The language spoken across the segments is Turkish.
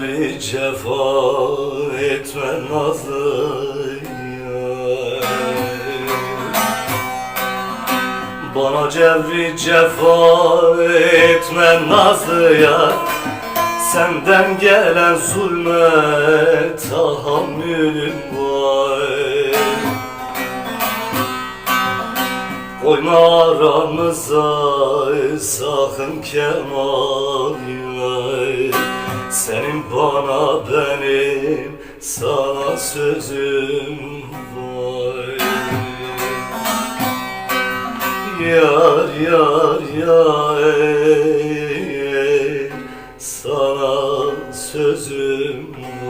cevri cefa etme nazlı. Bana cevri cefa etme nazlı yar Senden gelen zulme tahammülüm var. Koyma aramıza sakın kemal ver Senin bana benim sana sözüm var Yar yar yar sana sözüm var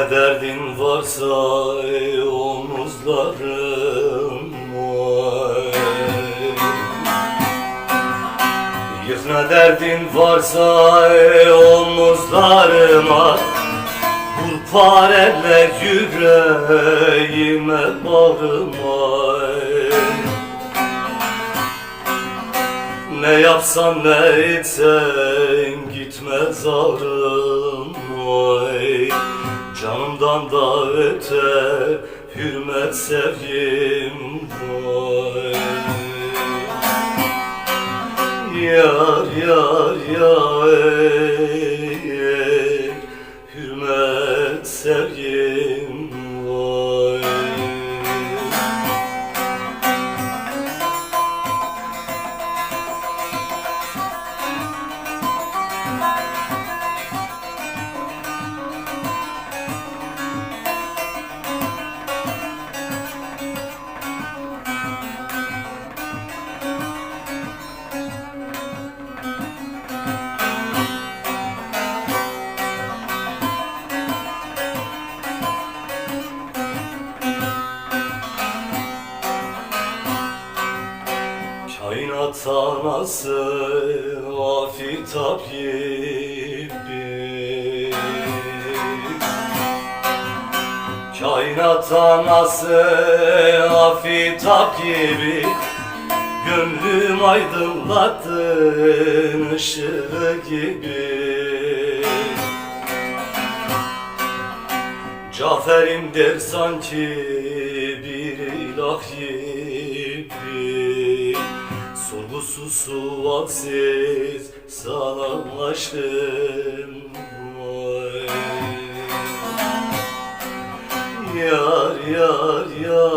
ne derdin varsa ey omuzlarım Yık ne derdin varsa ey omuzlarıma Vur yüreğime bağrıma Ne yapsan ne etsen gitmez ağrım Canımdan da hürmet sevgim oy Yar yar yar hürmet sevgim Anası afitap gibi Kainat anası afitap gibi Gönlüm aydınlattın ışığı gibi. Cafer'im der sanki bir ilah gibi Sorgusuz sualsiz sana aşkım var Yar yar yar